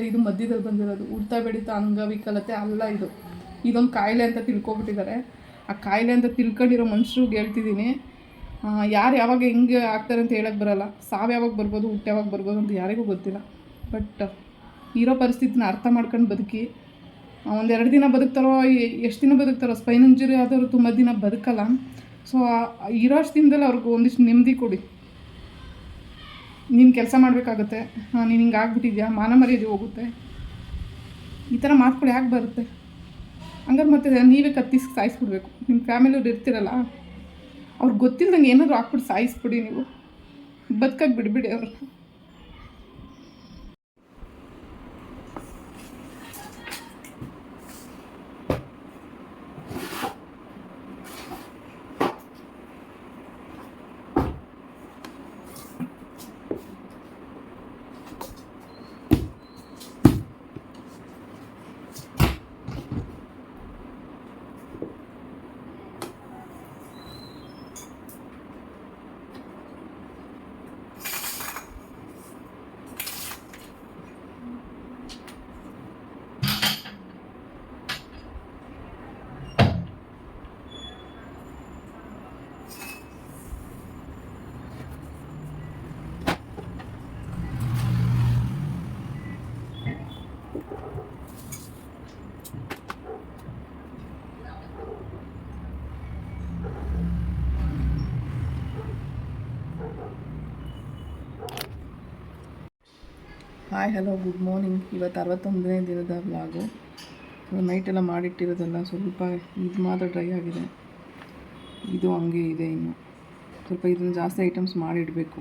ಅಂದರೆ ಇದು ಮಧ್ಯದಲ್ಲಿ ಬಂದಿರೋದು. ಉಡ್ತಾ ಬೆಳೀತಾ ಅಂಗವಿಕಲತೆ ಅಲ್ಲ ಇದು. ಇದೊಂದು ಕಾಯಿಲೆ ಅಂತ ತಿಳ್ಕೊಬಿಟ್ಟಿದ್ದಾರೆ. ಆ ಕಾಯಿಲೆ ಅಂತ ತಿಳ್ಕೊಂಡಿರೋ ಮನುಷ್ಯರಿಗೆ ಹೇಳ್ತಿದ್ದೀನಿ. ಯಾರು ಯಾವಾಗ ಹೆಂಗೆ ಆಗ್ತಾರೆ ಅಂತ ಹೇಳಕ್ಕೆ ಬರಲ್ಲ. ಸಾವು ಯಾವಾಗ ಬರ್ಬೋದು ಹುಟ್ಟು ಯಾವಾಗ ಬರ್ಬೋದು ಅಂತ ಯಾರಿಗೂ ಗೊತ್ತಿಲ್ಲ. ಬಟ್ ಇರೋ ಪರಿಸ್ಥಿತಿನ ಅರ್ಥ ಮಾಡ್ಕೊಂಡು ಬದುಕಿ. ಒಂದೆರಡು ದಿನ ಬದುಕ್ತಾರೋ ಎಷ್ಟು ದಿನ ಬದುಕ್ತಾರೋ ಸ್ಪೈನ್ ಇಂಜುರಿ ಆದವರು ತುಂಬ ದಿನ ಬದುಕಲ್ಲ. ಸೊ ಇರೋಷ್ಟು ದಿನದಲ್ಲಿ ಅವ್ರಿಗೆ ಒಂದಿಷ್ಟು ನೆಮ್ಮದಿ ಕೊಡಿ. ನೀನು ಕೆಲಸ ಮಾಡಬೇಕಾಗುತ್ತೆ. ನೀನು ಹಿಂಗೆ ಆಗ್ಬಿಟ್ಟಿದ್ಯಾ? ಮಾನ ಮರ್ಯಾದೆ ಹೋಗುತ್ತೆ. ಈ ಥರ ಮಾತುಗಳು ಯಾಕೆ ಬರುತ್ತೆ? ಹಂಗಾರೆ ಮತ್ತೆ ನೀವೇ ಕತ್ತಿಸಿ ಸಾಯಿಸ್ಬಿಡ್ಬೇಕು. ನಿಮ್ಮ ಫ್ಯಾಮಿಲಿಯವ್ರು ಇರ್ತಿರಲ್ಲ ಅವ್ರಿಗೆ ಗೊತ್ತಿಲ್ಲದಂಗೆ ಏನಾದರೂ ಹಾಕ್ಬಿಟ್ಟು ಸಾಯಿಸ್ಬಿಡಿ ನೀವು. ಬದುಕಾಗಿ ಬಿಡ್ಬಿಡಿ ಅವ್ರನ್ನ ಹಾಯ್ ಹಲೋ ಗುಡ್ ಮಾರ್ನಿಂಗ್ ಇವತ್ತು ಅರವತ್ತೊಂದನೇ ದಿನದ ವ್ಲಾಗು ನೈಟೆಲ್ಲ ಮಾಡಿಟ್ಟಿರೋದೆಲ್ಲ, ಸ್ವಲ್ಪ ಇದು ಮಾತ್ರ ಡ್ರೈ ಆಗಿದೆ. ಇದು ಹಂಗೆ ಇದೆ ಇನ್ನು. ಸ್ವಲ್ಪ ಇದನ್ನು ಜಾಸ್ತಿ ಐಟಮ್ಸ್ ಮಾಡಿಡಬೇಕು.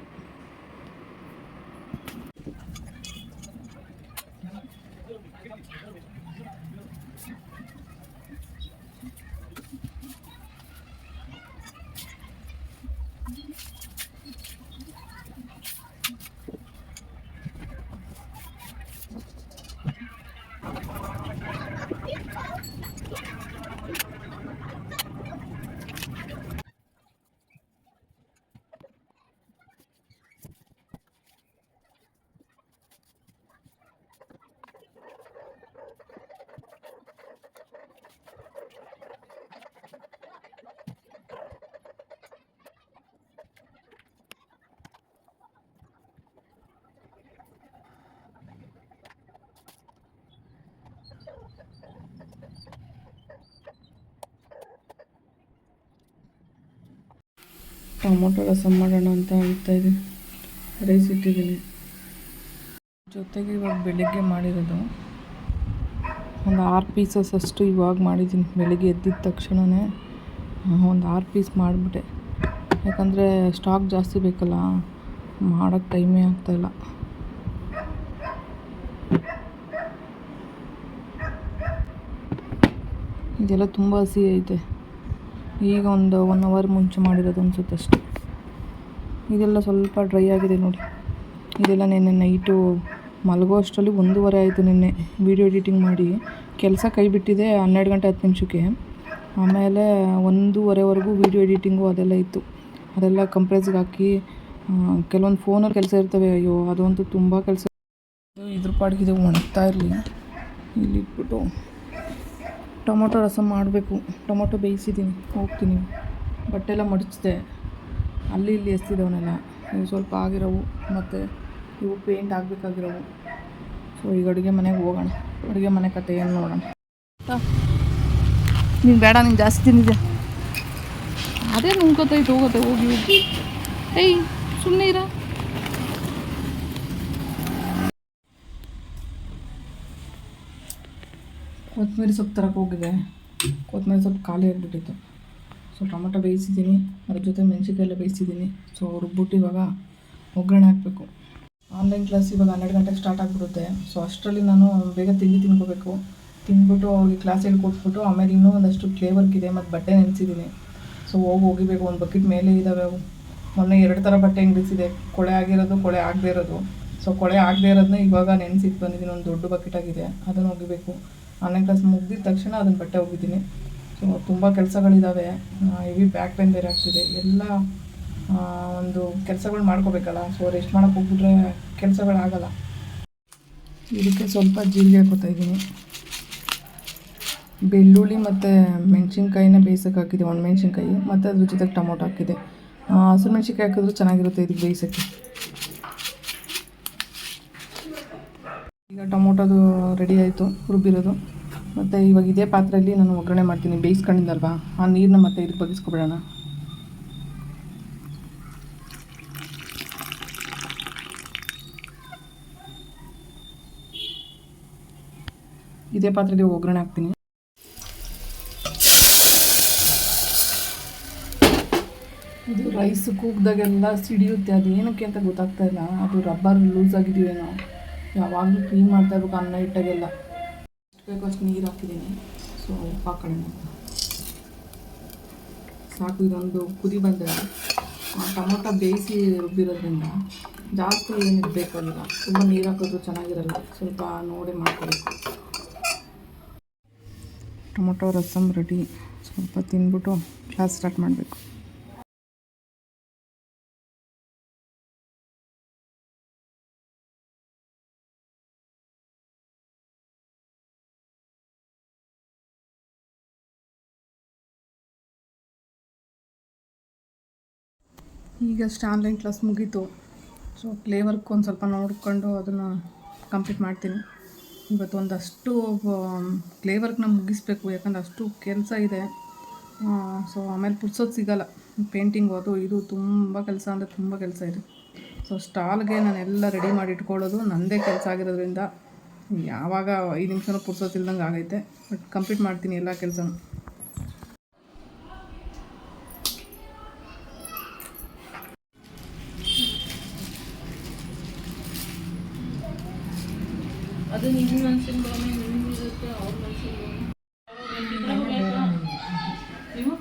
ಟೊಮೊಟೊ ರಸಮ್ ಮಾಡೋಣ ಅಂತ ಹೇಳ್ತಾ ಇದ್ದೀನಿ ರೈಸ್ ಇಟ್ಟಿದ್ದೀನಿ ಜೊತೆಗೆ ಇವಾಗ ಬೆಳಿಗ್ಗೆ ಮಾಡಿರೋದು ಒಂದು ಆರು ಪೀಸಸ್ ಅಷ್ಟು ಇವಾಗ ಮಾಡಿದ್ದೀನಿ. ಬೆಳಿಗ್ಗೆ ಎದ್ದಿದ ತಕ್ಷಣವೇ ಒಂದು ಆರು ಪೀಸ್ ಮಾಡಿಬಿಟ್ಟೆ. ಯಾಕಂದರೆ ಸ್ಟಾಕ್ ಜಾಸ್ತಿ ಬೇಕಲ್ಲ ಮಾಡೋಕ್ಕೆ ಟೈಮೇ ಆಗ್ತಾಯಿಲ್ಲ ಇದೆಲ್ಲ ತುಂಬ ಹಸಿ ಐತೆ. ಈಗ ಒಂದು ಒನ್ ಅವರ್ ಮುಂಚೆ ಮಾಡಿರೋದು ಅನ್ಸುತ್ತೆ ಅಷ್ಟೆ. ಇದೆಲ್ಲ ಸ್ವಲ್ಪ ಡ್ರೈ ಆಗಿದೆ ನೋಡಿ. ಇದೆಲ್ಲ ನೆನ್ನೆ ನೈಟು ಮಲಗೋ ಅಷ್ಟರಲ್ಲಿ ಒಂದೂವರೆ ಆಯಿತು ನಿನ್ನೆ ವೀಡಿಯೋ ಎಡಿಟಿಂಗ್ ಮಾಡಿ. ಕೆಲಸ ಕೈ ಬಿಟ್ಟಿದೆ ಹನ್ನೆರಡು ಗಂಟೆ ಹತ್ತು ನಿಮಿಷಕ್ಕೆ. ಆಮೇಲೆ ಒಂದೂವರೆವರೆಗೂ ವೀಡಿಯೋ ಎಡಿಟಿಂಗು ಅದೆಲ್ಲ ಇತ್ತು. ಅದೆಲ್ಲ ಕಂಪ್ರೆಸ್ಗೆ ಹಾಕಿ ಕೆಲವೊಂದು ಫೋನಲ್ಲಿ ಕೆಲಸ ಇರ್ತವೆ. ಅಯ್ಯೋ ಅದಂತೂ ತುಂಬ ಕೆಲಸ. ಇದ್ರ ಪಾಡಿಗೆ ಇದು ಒಣಗ್ತಾ ಇರಲಿ. ಇಲ್ಲಿ ಇಟ್ಬಿಟ್ಟು. ಟೊಮೊಟೊ ರಸ ಮಾಡಬೇಕು. ಟೊಮೊಟೊ ಬೇಯಿಸಿದ್ದೀನಿ. ಹೋಗ್ತೀನಿ. ಬಟ್ಟೆ ಎಲ್ಲ ಮಡಚಿದೆ ಅಲ್ಲಿ ಇಲ್ಲಿ ಎಸ್ತಿದ್ದವನ್ನೆಲ್ಲ ಇವು ಸ್ವಲ್ಪ ಆಗಿರೋವು. ಮತ್ತು ಇವು ಪೇಂಟ್ ಆಗಬೇಕಾಗಿರೋವು. ಸೊ ಈಗ ಅಡುಗೆ ಮನೆಗೆ ಹೋಗೋಣ. ಅಡುಗೆ ಮನೆ ಕತೆ ಏನು ನೋಡೋಣ ನೀನು ಬೇಡ, ನೀನು ಜಾಸ್ತಿ ತಿಂದಿದೆ ಅದೇ ನುಂಗ್ಕೊತೈತೆ, ಹೋಗುತ್ತೆ, ಹೋಗಿ ಹೋಗಿ. ಏಯ್ ಸುಮ್ಮನೆ ಇರ. ಕೊತ್ತಂಬರಿ ಸೊಪ್ಪು ತರಕ್ಕೆ ಹೋಗಿದೆ ಕೊತ್ತಂಬರಿ ಸೊಪ್ಪು ಖಾಲಿ ಆಗಿಬಿಟ್ಟಿತ್ತು. ಸೊ ಟೊಮೊಟೊ ಬೇಯಿಸಿದ್ದೀನಿ. ಅದ್ರ ಜೊತೆ ಮೆಣಸಿನ್ಕಾಯಿ ಎಲ್ಲ ಬೇಯಿಸಿದ್ದೀನಿ. ಸೊ ರುಬ್ಬಿಟ್ಟು ಇವಾಗ ಒಗ್ಗರಣೆ ಹಾಕಬೇಕು. ಆನ್ಲೈನ್ ಕ್ಲಾಸ್ ಇವಾಗ ಹನ್ನೆರಡು ಗಂಟೆಗೆ ಸ್ಟಾರ್ಟ್ ಆಗಿಬಿಡುತ್ತೆ. ಸೊ ಅಷ್ಟರಲ್ಲಿ ನಾನು ಬೇಗ ತಿಂಡಿ ತಿನ್ಕೋಬೇಕು. ತಿಂದ್ಬಿಟ್ಟು ಅವ್ರಿಗೆ ಕ್ಲಾಸ್ ಕೊಟ್ಬಿಟ್ಟು ಆಮೇಲೆ ಇನ್ನೂ ಒಂದಷ್ಟು ಕ್ಲೇ ವರ್ಕ್ ಇದೆ ಮತ್ತು ಬಟ್ಟೆ ನೆನೆಸಿದ್ದೀನಿ. ಸೊ ಹೋಗಿ ಹೋಗಿಬೇಕು ಒಂದು ಬಕೆಟ್ ಮೇಲೆ ಇದ್ದಾವೆ. ಅವು ಮೊನ್ನೆ ಎರಡು ಥರ ಬಟ್ಟೆ ಹೆಂಗಿಸಿದೆ ಕೊಳೆ ಆಗಿರೋದು, ಕೊಳೆ ಆಗದೇ ಇರೋದು. ಸೊ ಕೊಳೆ ಆಗದೇ ಇರೋದನ್ನ ಇವಾಗ ನೆನೆಸಿಟ್ಟು ಬಂದಿದ್ದೀನಿ. ಒಂದು ದೊಡ್ಡ ಬಕೆಟ್ ಆಗಿದೆ. ಅದನ್ನು ಹೋಗಿಬೇಕು ಆನ್ಲೈನ್ ಕ್ಲಾಸ್ ಮುಗಿದ ತಕ್ಷಣ ಅದನ್ನು ಬಟ್ಟೆ ಹೋಗಿದ್ದೀನಿ. ಸೊ ತುಂಬ ಕೆಲಸಗಳಿದ್ದಾವೆ ಹೆವಿ ಬ್ಯಾಕ್ ಪೇನ್ ಬೇರೆ ಆಗ್ತಿದೆ. ಎಲ್ಲ ಒಂದು ಕೆಲಸಗಳು ಮಾಡ್ಕೋಬೇಕಲ್ಲ. ಸೊ ರೆಸ್ಟ್ ಮಾಡೋಕೆ ಹೋಗ್ಬಿಟ್ರೆ ಕೆಲಸಗಳಾಗಲ್ಲ. ಇದಕ್ಕೆ ಸ್ವಲ್ಪ ಜೀರಿಗೆ ಹಾಕೋತಾ ಇದ್ದೀನಿ. ಬೆಳ್ಳುಳ್ಳಿ ಮತ್ತು ಮೆಣಸಿನ್ಕಾಯಿನ ಬೇಯಿಸೋಕೆ ಹಾಕಿದೆ. ಒಣ ಮೆಣಸಿನ್ಕಾಯಿ ಮತ್ತು ಅದ್ರ ಜೊತೆಗೆ ಟೊಮೊಟೊ ಹಾಕಿದೆ. ಹಸಿರು ಮೆಣಸಿನ್ಕಾಯಿ ಹಾಕಿದ್ರು ಚೆನ್ನಾಗಿರುತ್ತೆ ಇದಕ್ಕೆ ಬೇಯಿಸೋಕ್ಕೆ. ಈಗ ಟೊಮೊಟೊದು ರೆಡಿ ಆಯಿತು ರುಬ್ಬಿರೋದು ಮತ್ತು ಇವಾಗ ಇದೇ ಪಾತ್ರೆಯಲ್ಲಿ ನಾನು ಒಗ್ಗರಣೆ ಮಾಡ್ತೀನಿ. ಬೇಯಿಸ್ಕೊಂಡಿದ್ದಲ್ವಾ? ಆ ನೀರನ್ನ ಮತ್ತೆ ಇದಕ್ಕೆ ಬಗ್ಗಿಸ್ಕೊಬಿಡೋಣ. ಇದೇ ಪಾತ್ರೆಯಲ್ಲಿ ಒಗ್ಗರಣೆ ಹಾಕ್ತೀನಿ. ಇದು ರೈಸ್ ಕೂಗ್ದಾಗೆಲ್ಲ ಸಿಡಿಯುತ್ತೆ. ಅದು ಏನಕ್ಕೆ ಅಂತ ಗೊತ್ತಾಗ್ತಾ ಇಲ್ಲ. ಅದು ರಬ್ಬರ್ ಲೂಸ್ ಆಗಿದೆಯೇನೋ. ಯಾವಾಗಲೂ ಕ್ಲೀನ್ ಮಾಡ್ತಾ ಇರ್ಬೇಕು ಅನ್ನ ಇಟ್ಟಾಗೆಲ್ಲ ಎಷ್ಟು ಬೇಕೋ ಅಷ್ಟು ನೀರು ಹಾಕಿದ್ದೀನಿ. ಸೊ ಹಾಕೋಣ ಸಾಕು, ಇದೊಂದು ಕುದಿ ಬಂದರೆ ಟೊಮೊಟೊ ಬೇಯಿಸಿ ರುಬ್ಬಿರೋದ್ರಿಂದ ಜಾಸ್ತಿ ಏನು ಬೇಕಾಗಿಲ್ಲ. ತುಂಬ ನೀರು ಹಾಕಿದ್ರು ಚೆನ್ನಾಗಿರಲ್ಲ. ಸ್ವಲ್ಪ ನೋಡಿ ಮಾಡ್ಕೋಬೇಕು ಟೊಮೊಟೊ ರಸಮ್ ರೆಡಿ ಸ್ವಲ್ಪ ತಿಂದ್ಬಿಟ್ಟು ಕ್ಲಾಸ್ ಸ್ಟಾರ್ಟ್ ಮಾಡಬೇಕು. ಈಗಷ್ಟು ಆನ್ಲೈನ್ ಕ್ಲಾಸ್ ಮುಗೀತು. ಸೊ ಪ್ಲೇ ವರ್ಕ್ ಒಂದು ಸ್ವಲ್ಪ ನೋಡಿಕೊಂಡು ಅದನ್ನು ಕಂಪ್ಲೀಟ್ ಮಾಡ್ತೀನಿ. ಇವತ್ತು ಒಂದಷ್ಟು ಪ್ಲೇ ವರ್ಕ್ನ ಮುಗಿಸ್ಬೇಕು. ಯಾಕಂದ್ರೆ ಅಷ್ಟು ಕೆಲಸ ಇದೆ. ಸೊ ಆಮೇಲೆ ಪುರ್ಸೋದು ಸಿಗೋಲ್ಲ. ಪೇಂಟಿಂಗು ಅದು ಇದು ತುಂಬ ಕೆಲಸ, ಅಂದರೆ ತುಂಬ ಕೆಲಸ ಇದೆ. ಸೊ ಸ್ಟಾಲ್ಗೆ ನಾನೆಲ್ಲ ರೆಡಿ ಮಾಡಿ ಇಟ್ಕೊಳ್ಳೋದು ನನ್ನದೇ ಕೆಲಸ ಆಗಿರೋದ್ರಿಂದ ಯಾವಾಗ ಐದು ನಿಮಿಷನೂ ಪುರ್ಸೋತಿಲ್ದಂಗೆ ಆಗೈತೆ. ಬಟ್ ಕಂಪ್ಲೀಟ್ ಮಾಡ್ತೀನಿ ಎಲ್ಲ ಕೆಲಸನೂ ಅದು ನಿಮ್ಮ ಮನ್ಸಿನ ಭಾವನೆ ನಿಮ್ಗಿರುತ್ತೆ ಅವ್ರ ಮನ್ಸಿನ ನೀವು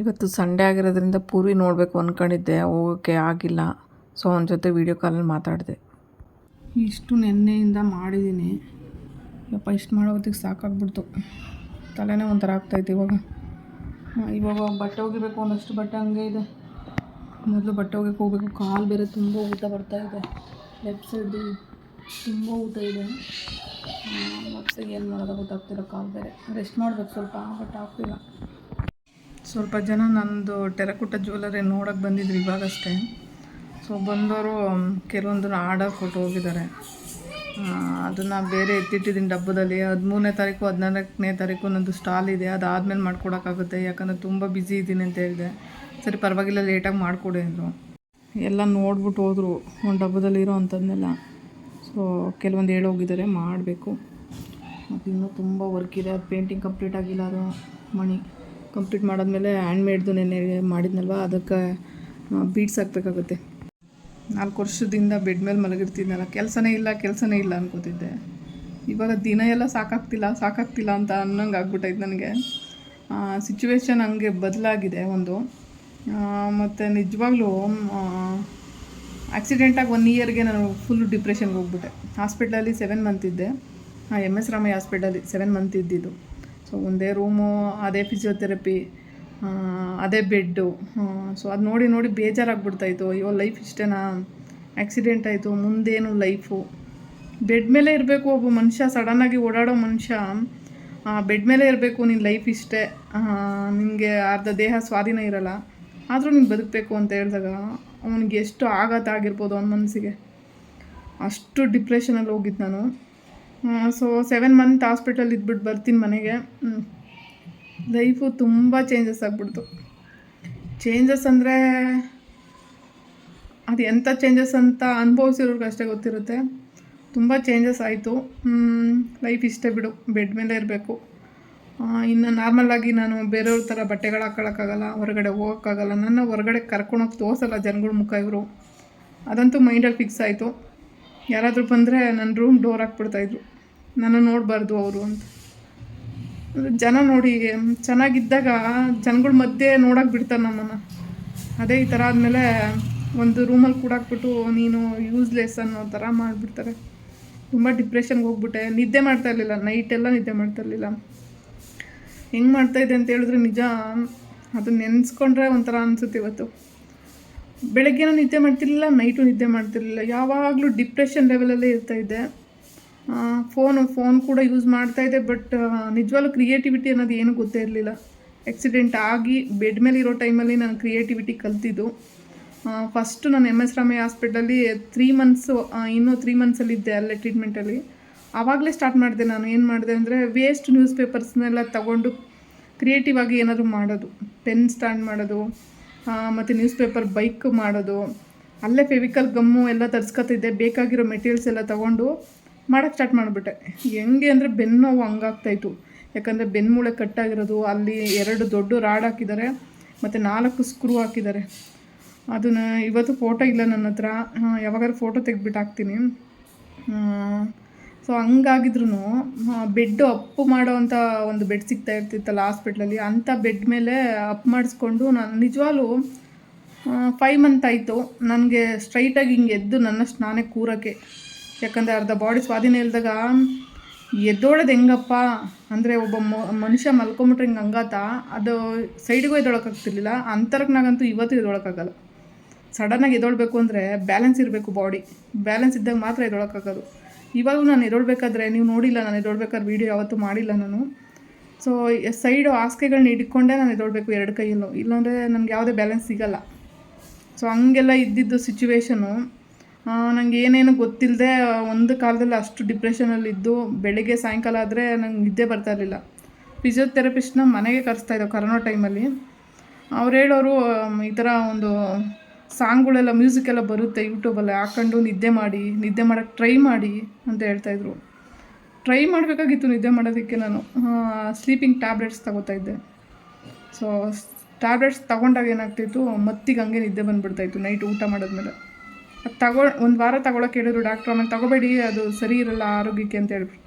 ಇದು ಇವತ್ತು ಸಂಡೇ ಆಗಿರೋದ್ರಿಂದ ಪೂರಿ ನೋಡಬೇಕು ಅಂದ್ಕೊಂಡಿದ್ದೆ ಹೋಗೋಕ್ಕೆ ಆಗಿಲ್ಲ. ಸೊ ಅವನ ಜೊತೆ ವೀಡಿಯೋ ಕಾಲಲ್ಲಿ ಮಾತಾಡಿದೆ. ಇಷ್ಟು ನೆನ್ನೆಯಿಂದ ಮಾಡಿದ್ದೀನಿ ಯಪ್ಪ, ಇಷ್ಟು ಮಾಡೋ ಹೊತ್ತಿಗೆ ಸಾಕಾಗ್ಬಿಡ್ತು. ತಲೆನೇ ಒಂಥರ ಆಗ್ತಾಯಿತ್ತು ಇವಾಗ. ಇವಾಗ ಬಟ್ಟೆ ಒಗಿಬೇಕು ಒಂದಷ್ಟು ಬಟ್ಟೆ ಹಂಗೆ ಇದೆ. ಮೊದಲು ಬಟ್ಟೆ ಹೋಗಕ್ಕೆ ಹೋಗ್ಬೇಕು. ಕಾಲು ಬೇರೆ ತುಂಬ ಊಟ ಬರ್ತಾ ಇದೆ. ಲೆಫ್ಟ್ ಸೈಡು ತುಂಬ ಊಟ ಇದೆ. ಮತ್ತೆ ಏನು ಮಾಡೋದು ಗೊತ್ತಾಗ್ತಿಲ್ಲ ಕಾಲು ಬೇರೆ. ರೆಸ್ಟ್ ಮಾಡಬೇಕು ಸ್ವಲ್ಪ, ಬಟ್ ಆಗ್ತಿಲ್ಲ. ಸ್ವಲ್ಪ ಜನ ನಂದು ಟೆರಕುಟ ಜ್ಯುವೆಲರಿ ನೋಡೋಕ್ಕೆ ಬಂದಿದ್ರು ಇವಾಗಷ್ಟೇ. ಸೊ ಬಂದವರು ಕೆಲವೊಂದು ಆರ್ಡರ್ ಕೊಟ್ಟು ಹೋಗಿದ್ದಾರೆ. ಅದನ್ನು ಬೇರೆ ಎತ್ತಿಟ್ಟಿದ್ದೀನಿ ಡಬ್ಬದಲ್ಲಿ. ಹದಿಮೂರನೇ ತಾರೀಕು, ಹದಿನಾಲ್ಕನೇ ತಾರೀಕು ನಂದು ಸ್ಟಾಲ್ ಇದೆ. ಅದಾದಮೇಲೆ ಮಾಡ್ಕೊಡೋಕ್ಕಾಗುತ್ತೆ. ಯಾಕಂದರೆ ತುಂಬ ಬ್ಯುಸಿ ಇದ್ದೀನಿ ಅಂತ ಹೇಳಿದೆ. ಸರಿ, ಪರವಾಗಿಲ್ಲ, ಲೇಟಾಗಿ ಮಾಡಿಕೊಡಿ ಅಂದರು. ಎಲ್ಲ ನೋಡ್ಬಿಟ್ಟು ಹೋದರು. ಒಂದು ಡಬ್ಬದಲ್ಲಿ ಇರೋ ಅಂಥದ್ದನ್ನೆಲ್ಲ ಸೊ ಕೆಲವೊಂದು ಹೇಳೋಗಿದ್ದಾರೆ ಮಾಡಬೇಕು. ಮತ್ತು ಇನ್ನೂ ತುಂಬ ವರ್ಕ್ ಇದೆ. ಅದು ಪೇಂಟಿಂಗ್ ಕಂಪ್ಲೀಟ್ ಆಗಿಲ್ಲ ಅದು ಮಣಿ. ಕಂಪ್ಲೀಟ್ ಮಾಡಾದ್ಮೇಲೆ ಹ್ಯಾಂಡ್ ಮೇಡ್ದು ನೆನ್ನೆ ಮಾಡಿದ್ನಲ್ವ? ಅದಕ್ಕೆ ಬೀಡ್ಸ್ ಹಾಕ್ಬೇಕಾಗುತ್ತೆ. ನಾಲ್ಕು ವರ್ಷದಿಂದ ಬೆಡ್ ಮೇಲೆ ಮಲಗಿರ್ತಿದ್ನಲ್ಲ, ಕೆಲಸನೇ ಇಲ್ಲ ಕೆಲಸನೇ ಇಲ್ಲ ಅನ್ಕೋತಿದ್ದೆ. ಇವಾಗ ದಿನ ಎಲ್ಲ ಸಾಕಾಗ್ತಿಲ್ಲ ಸಾಕಾಗ್ತಿಲ್ಲ ಅಂತ ಅನ್ನಂಗೆ ಆಗ್ಬಿಟ್ಟೈತೆ ನನಗೆ. ಸಿಚುವೇಶನ್ ಹಂಗೆ ಬದಲಾಗಿದೆ ಒಂದು. ಮತ್ತು ನಿಜವಾಗ್ಲೂ ಆಕ್ಸಿಡೆಂಟಾಗಿ ಒನ್ ಇಯರ್ಗೆ ನಾನು ಫುಲ್ ಡಿಪ್ರೆಷನ್ಗೆ ಹೋಗ್ಬಿಟ್ಟೆ. ಹಾಸ್ಪಿಟ್ಲಲ್ಲಿ ಸೆವೆನ್ ಮಂತ್ ಇದ್ದೆ. ಎಂ ಎಸ್ ರಾಮಯ್ಯ ಹಾಸ್ಪಿಟಲಲ್ಲಿ ಸೆವೆನ್ ಮಂತ್ ಇದ್ದಿದ್ದು. ಸೊ ಒಂದೇ ರೂಮು, ಅದೇ ಫಿಸಿಯೋಥೆರಪಿ ಅದೇ ಬೆಡ್ಡು ಸೊ ಅದು ನೋಡಿ ನೋಡಿ ಬೇಜಾರಾಗ್ಬಿಡ್ತಾಯಿತ್ತು ಅಯ್ಯೋ, ಲೈಫ್ ಇಷ್ಟೇನಾ? ಆಕ್ಸಿಡೆಂಟ್ ಆಯಿತು, ಮುಂದೇನು ಲೈಫು? ಬೆಡ್ ಮೇಲೆ ಇರಬೇಕು ಒಬ್ಬ ಮನುಷ್ಯ ಸಡನ್ನಾಗಿ ಓಡಾಡೋ ಮನುಷ್ಯ ಬೆಡ್ ಮೇಲೆ ಇರಬೇಕು ನಿನ್ನ ಲೈಫ್ ಇಷ್ಟೇ. ನಿನಗೆ ಅರ್ಧ ದೇಹ ಸ್ವಾಧೀನ ಇರಲ್ಲ. ಆದರೂ ನೀನು ಬದುಕಬೇಕು ಅಂತ ಹೇಳಿದಾಗ ಅವನಿಗೆ ಎಷ್ಟು ಆಘಾತ ಆಗಿರ್ಬೋದು ಅವನ ಮನಸ್ಸಿಗೆ. ಅಷ್ಟು ಡಿಪ್ರೆಷನಲ್ಲಿ ಹೋಗಿದ್ದು ನಾನು. ಸೊ ಸೆವೆನ್ ಮಂತ್ ಹಾಸ್ಪಿಟಲ್ ಇದ್ಬಿಟ್ಟು ಬರ್ತೀನಿ ಮನೆಗೆ. ಲೈಫು ತುಂಬ ಚೇಂಜಸ್ ಆಗ್ಬಿಡ್ತು. ಚೇಂಜಸ್ ಅಂದರೆ ಅದು ಎಂಥ ಚೇಂಜಸ್ ಅಂತ ಅನುಭವಿಸಿರೋರ್ಗೆ ಅಷ್ಟೇ ಗೊತ್ತಿರುತ್ತೆ. ತುಂಬ ಚೇಂಜಸ್ ಆಯಿತು. ಲೈಫ್ ಇಷ್ಟೇ ಬಿಡು ಬೆಡ್ ಮೇಲೆ ಇರಬೇಕು. ಇನ್ನು ನಾರ್ಮಲ್ಲಾಗಿ ನಾನು ಬೇರೆಯವ್ರ ಥರ ಬಟ್ಟೆಗಳು ಹಾಕ್ಕೊಳಕ್ಕಾಗಲ್ಲ ಹೊರಗಡೆ ಹೋಗೋಕ್ಕಾಗಲ್ಲ, ನನ್ನ ಹೊರಗಡೆ ಕರ್ಕೊಂಡೋಗಿ ತೋರಿಸಲ್ಲ ಜನಗಳ ಮುಖ ಇವರು. ಅದಂತೂ ಮೈಂಡಲ್ಲಿ ಫಿಕ್ಸ್ ಆಯಿತು. ಯಾರಾದರೂ ಬಂದರೆ ನನ್ನ ರೂಮ್ ಡೋರ್ ಹಾಕ್ಬಿಡ್ತಾಯಿದ್ರು ನನ್ನ ನೋಡಬಾರ್ದು ಅವರು ಅಂತ. ಜನ ನೋಡಿ ಚೆನ್ನಾಗಿದ್ದಾಗ ಜನಗಳ ಮಧ್ಯೆ ನೋಡೋಕೆ ಬಿಡ್ತಾರೆ ನಮ್ಮನ್ನು. ಅದೇ ಈ ಥರ ಆದಮೇಲೆ ಒಂದು ರೂಮಲ್ಲಿ ಕೂಡಾಕ್ಬಿಟ್ಟು ನೀನು ಯೂಸ್ಲೆಸ್ ಅನ್ನೋ ಥರ ಮಾಡಿಬಿಡ್ತಾರೆ. ತುಂಬ ಡಿಪ್ರೆಷನ್ಗೆ ಹೋಗ್ಬಿಟ್ಟೆ. ನಿದ್ದೆ ಮಾಡ್ತಾ ಇರಲಿಲ್ಲ ನೈಟೆಲ್ಲ ನಿದ್ದೆ ಮಾಡ್ತಾ ಇರಲಿಲ್ಲ. ಹೆಂಗೆ ಮಾಡ್ತಾಯಿದ್ದೆ ಅಂತ ಹೇಳಿದ್ರೆ ನಿಜ ಅದು ನೆನೆಸ್ಕೊಂಡ್ರೆ ಒಂಥರ ಅನಿಸುತ್ತೆ ಇವತ್ತು. ಬೆಳಗ್ಗೆನೂ ನಿದ್ದೆ ಮಾಡ್ತಿರ್ಲಿಲ್ಲ ನೈಟು ನಿದ್ದೆ ಮಾಡ್ತಿರ್ಲಿಲ್ಲ. ಯಾವಾಗಲೂ ಡಿಪ್ರೆಷನ್ ಲೆವೆಲಲ್ಲೇ ಇರ್ತಾಯಿದ್ದೆ ಫೋನು ಫೋನ್ ಕೂಡ ಯೂಸ್ ಮಾಡ್ತಾ ಇದ್ದೆ ಬಟ್ ನಿಜವಾಗ್ಲೂ ಕ್ರಿಯೇಟಿವಿಟಿ ಅನ್ನೋದು ಏನೂ ಗೊತ್ತೇ ಇರಲಿಲ್ಲ. ಆಕ್ಸಿಡೆಂಟ್ ಆಗಿ ಬೆಡ್ ಮೇಲೆ ಇರೋ ಟೈಮಲ್ಲಿ ನಾನು ಕ್ರಿಯೇಟಿವಿಟಿ ಕಲ್ತಿದ್ದು. ಫಸ್ಟು ನಾನು ಎಂ ಎಸ್ ರಾಮಯ್ಯ ಹಾಸ್ಪಿಟಲಲ್ಲಿ ತ್ರೀ ಮಂತ್ಸು ಇನ್ನೂ ತ್ರೀ ಮಂತ್ಸಲ್ಲಿದ್ದೆ ಅಲ್ಲೇ ಟ್ರೀಟ್ಮೆಂಟಲ್ಲಿ ಆವಾಗಲೇ ಸ್ಟಾರ್ಟ್ ಮಾಡಿದೆ ನಾನು, ಏನು ಮಾಡಿದೆ ಅಂದರೆ ವೇಸ್ಟ್ ನ್ಯೂಸ್ ಪೇಪರ್ಸ್ನೆಲ್ಲ ತಗೊಂಡು ಕ್ರಿಯೇಟಿವ್ ಆಗಿ ಏನಾದರೂ ಮಾಡೋದು. ಪೆನ್ ಸ್ಟ್ಯಾಂಡ್ ಮಾಡೋದು ಮತ್ತು ನ್ಯೂಸ್ ಪೇಪರ್ ಬೈಕ್ ಮಾಡೋದು. ಅಲ್ಲೇ ಫೆವಿಕಲ್ ಗಮ್ಮು ಎಲ್ಲ ತರಿಸ್ಕೊತಿದ್ದೆ, ಬೇಕಾಗಿರೋ ಮೆಟೀರಿಯಲ್ಸ್ ಎಲ್ಲ ತೊಗೊಂಡು ಮಾಡೋಕ್ಕೆ ಸ್ಟಾರ್ಟ್ ಮಾಡಿಬಿಟ್ಟೆ. ಹೆಂಗೆ ಅಂದರೆ ಬೆನ್ನು ನೋವು ಹಂಗಾಗ್ತಾಯಿತ್ತು ಯಾಕಂದರೆ ಬೆನ್ನುಮೂಳೆ ಕಟ್ಟಾಗಿರೋದು ಅಲ್ಲಿ ಎರಡು ದೊಡ್ಡ ರಾಡ್ ಹಾಕಿದ್ದಾರೆ, ಮತ್ತು ನಾಲ್ಕು ಸ್ಕ್ರೂ ಹಾಕಿದ್ದಾರೆ. ಅದನ್ನು ಇವತ್ತು ಫೋಟೋ ಇಲ್ಲ ನನ್ನ ಹತ್ರ. ಯಾವಾಗಾದ್ರೂ ಫೋಟೋ ತೆಗೆದ್ಬಿಟ್ಟು ಹಾಕ್ತೀನಿ. ಸೊ ಹಂಗಾಗಿದ್ರು ಬೆಡ್ಡು ಅಪ್ಪು ಮಾಡೋ ಅಂಥ ಒಂದು ಬೆಡ್ ಸಿಗ್ತಾ ಇರ್ತಿತ್ತಲ್ಲ ಹಾಸ್ಪಿಟ್ಲಲ್ಲಿ ಅಂಥ ಬೆಡ್ ಮೇಲೆ ಅಪ್ ಮಾಡಿಸ್ಕೊಂಡು ನಾನು ನಿಜವಾಗ್ಲೂ ಫೈವ್ ಮಂತ್ ಆಯಿತು. ನನಗೆ ಸ್ಟ್ರೈಟಾಗಿ ಹಿಂಗೆ ಎದ್ದು ನನ್ನಷ್ಟು ನಾನೇ ಕೂರೋಕ್ಕೆ. ಯಾಕಂದರೆ ಅರ್ಧ ಬಾಡಿ ಸ್ವಾಧೀನ ಇಲ್ದಾಗ ಎದ್ದೋಳೋದು ಹೆಂಗಪ್ಪ? ಅಂದರೆ ಒಬ್ಬ ಮನುಷ್ಯ ಮಲ್ಕೊಂಬಿಟ್ರೆ ಹಿಂಗೆ ಹಂಗಾತ, ಅದು ಸೈಡಿಗೂ ಎದ್ದೊಳಕ್ಕಾಗ್ತಿರ್ಲಿಲ್ಲ ಅಂತರಕ್ನಾಗಂತೂ ಇವತ್ತು ಎದ್ದೊಳಕ್ಕಾಗಲ್ಲ ಸಡನ್ನಾಗಿ ಎದ್ದೋಳ್ಬೇಕು ಅಂದರೆ ಬ್ಯಾಲೆನ್ಸ್ ಇರಬೇಕು ಬಾಡಿ ಬ್ಯಾಲೆನ್ಸ್ ಇದ್ದಾಗ ಮಾತ್ರ ಎದೊಳಕ್ಕಾಗೋದು ಇವಾಗೂ ನಾನು ಎದ್ದೋಳ್ಬೇಕಾದ್ರೆ, ನೀವು ನೋಡಿಲ್ಲ ನಾನು ಎದ್ದೊಳ್ಬೇಕಾದ್ರೆ ವೀಡಿಯೋ ಯಾವತ್ತೂ ಮಾಡಿಲ್ಲ ನಾನು. ಸೊ ಸೈಡು ಹಾಸಿಗೆಗಳನ್ನ ಹಿಡ್ಕೊಂಡೇ ನಾನು ಎದ್ದೊಳ್ಬೇಕು ಎರಡು ಕೈಯಲ್ಲೂ. ಇಲ್ಲಾಂದರೆ ನನಗೆ ಯಾವುದೇ ಬ್ಯಾಲೆನ್ಸ್ ಸಿಗಲ್ಲ. ಸೊ ಹಂಗೆಲ್ಲ ಇದ್ದಿದ್ದು ಸಿಚುವೇಶನು ನನಗೆ ಏನೇನು ಗೊತ್ತಿಲ್ಲದೆ ಒಂದು ಕಾಲದಲ್ಲಿ ಅಷ್ಟು ಡಿಪ್ರೆಷನಲ್ಲಿದ್ದು ಬೆಳಿಗ್ಗೆ ಸಾಯಂಕಾಲ ಆದರೆ ನಂಗೆ ನಿದ್ದೆ ಬರ್ತಾ ಇರಲಿಲ್ಲ. ಫಿಸಿಯೋಥೆರಪಿಸ್ಟ್ನ ಮನೆಗೆ ಕರೆಸ್ತಾ ಇದ್ದೋ ಕರೋನಾ ಟೈಮಲ್ಲಿ ಅವ್ರು ಹೇಳೋರು ಈ ಥರ ಒಂದು ಸಾಂಗ್ಗಳೆಲ್ಲ ಮ್ಯೂಸಿಕ್ ಎಲ್ಲ ಬರುತ್ತೆ ಯೂಟ್ಯೂಬಲ್ಲಿ ಹಾಕ್ಕೊಂಡು ನಿದ್ದೆ ಮಾಡಿ, ನಿದ್ದೆ ಮಾಡೋಕ್ಕೆ ಟ್ರೈ ಮಾಡಿ ಅಂತ ಹೇಳ್ತಾಯಿದ್ರು ಟ್ರೈ ಮಾಡಬೇಕಾಗಿತ್ತು ನಿದ್ದೆ ಮಾಡೋದಕ್ಕೆ ನಾನು. ಸ್ಲೀಪಿಂಗ್ ಟ್ಯಾಬ್ಲೆಟ್ಸ್ ತಗೋತಾ ಇದ್ದೆ. ಸೊ ಟ್ಯಾಬ್ಲೆಟ್ಸ್ ತಗೊಂಡಾಗ ಏನಾಗ್ತಿತ್ತು ಮತ್ತಿಗೆ ಹಂಗೆ ನಿದ್ದೆ ಬಂದುಬಿಡ್ತಾಯಿತ್ತು ನೈಟ್ ಊಟ ಮಾಡಿದ್ಮೇಲೆ. ಅದು ತಗೊ, ಒಂದು ವಾರ ತಗೊಳಕ್ಕೆ ಹೇಳಿದ್ರು ಡಾಕ್ಟ್ರು ಆಮೇಲೆ ತಗೋಬೇಡಿ, ಅದು ಸರಿ ಇರಲ್ಲ ಆರೋಗ್ಯಕ್ಕೆ ಅಂತ ಹೇಳಿದ್ರು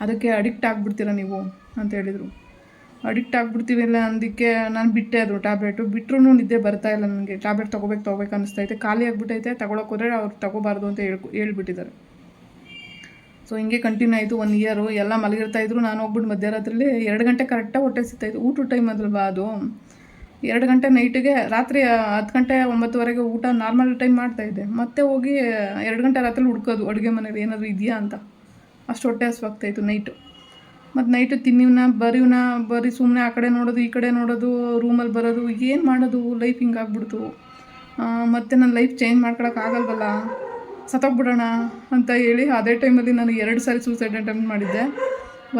ಅದಕ್ಕೆ ಅಡಿಕ್ಟ್ ಆಗಿಬಿಡ್ತೀರ ನೀವು ಅಂತ ಹೇಳಿದರು. ಅಡಿಕ್ಟ್ ಆಗಿಬಿಡ್ತೀವಿಲ್ಲ ಅಂದಕ್ಕೆ ನಾನು ಬಿಟ್ಟೆ ಅದು ಟ್ಯಾಬ್ಲೆಟು ಬಿಟ್ಟರು ನಿದ್ದೆ ಬರ್ತಾ ಇಲ್ಲ ನನಗೆ. ಟ್ಯಾಬ್ಲೆಟ್ ತೊಗೋಬೇಕು ತೊಗೋಬೇಕು ಅನಿಸ್ತೈತೆ. ಖಾಲಿ ಆಗಿಬಿಟ್ಟೈತೆ ತಗೊಳಕ್ಕೆ ಹೋದ್ರೆ ಅವ್ರು ತಗೋಬಾರ್ದು ಅಂತ ಹೇಳ್ ಹೇಳ್ಬಿಟ್ಟಿದ್ದಾರೆ. ಸೊ ಹಿಂಗೆ ಕಂಟಿನ್ಯೂ ಆಯಿತು ಒನ್ ಇಯರು ಎಲ್ಲ ಮಲಗಿರ್ತಾ ಇದ್ರು. ನಾನು ಹೋಗ್ಬಿಟ್ಟು ಮಧ್ಯರಾತ್ರಿಲಿ ಎರಡು ಗಂಟೆ ಕರೆಕ್ಟಾಗಿ ಹೊಟ್ಟೆ ಸಿಗ್ತಾಯಿತ್ತು ಊಟ ಟೈಮ್ ಅದಲ್ವಾ ಅದು? ಎರಡು ಗಂಟೆ ನೈಟಿಗೆ, ರಾತ್ರಿ ಹತ್ತು ಗಂಟೆ ಒಂಬತ್ತುವರೆಗೆ ಊಟ ನಾರ್ಮಲ್ ಟೈಮ್ ಮಾಡ್ತಾ ಇದ್ದೆ. ಮತ್ತೆ ಹೋಗಿ ಎರಡು ಗಂಟೆ ರಾತ್ರಿ ಹುಡ್ಕೋದು, ಅಡುಗೆ ಮನೇಲಿ ಏನಾದರೂ ಇದೆಯಾ ಅಂತ. ಅಷ್ಟು ಹೊಟ್ಟೆ ಹಸ್ವಾಗ್ತಾಯಿತ್ತು ನೈಟು. ಮತ್ತು ನೈಟು ತಿನ್ನಿವ್ನ, ಬರೀವ್ನ, ಬರೀ ಸುಮ್ಮನೆ ಆ ಕಡೆ ನೋಡೋದು, ಈ ಕಡೆ ನೋಡೋದು, ರೂಮಲ್ಲಿ ಬರೋದು, ಏನು ಮಾಡೋದು, ಲೈಫ್ ಹಿಂಗಾಗ್ಬಿಡ್ತು. ಮತ್ತು ನನ್ನ ಲೈಫ್ ಚೇಂಜ್ ಮಾಡ್ಕೊಳಕ್ಕೆ ಆಗಲ್ವಲ್ಲ, ಸತ್ತೋಗ್ಬಿಡೋಣ ಅಂತ ಹೇಳಿ ಅದೇ ಟೈಮಲ್ಲಿ ನಾನು ಎರಡು ಸಾರಿ ಸೂಸೈಡ್ ಅಟೆಂಪ್ಟ್ ಮಾಡಿದ್ದೆ.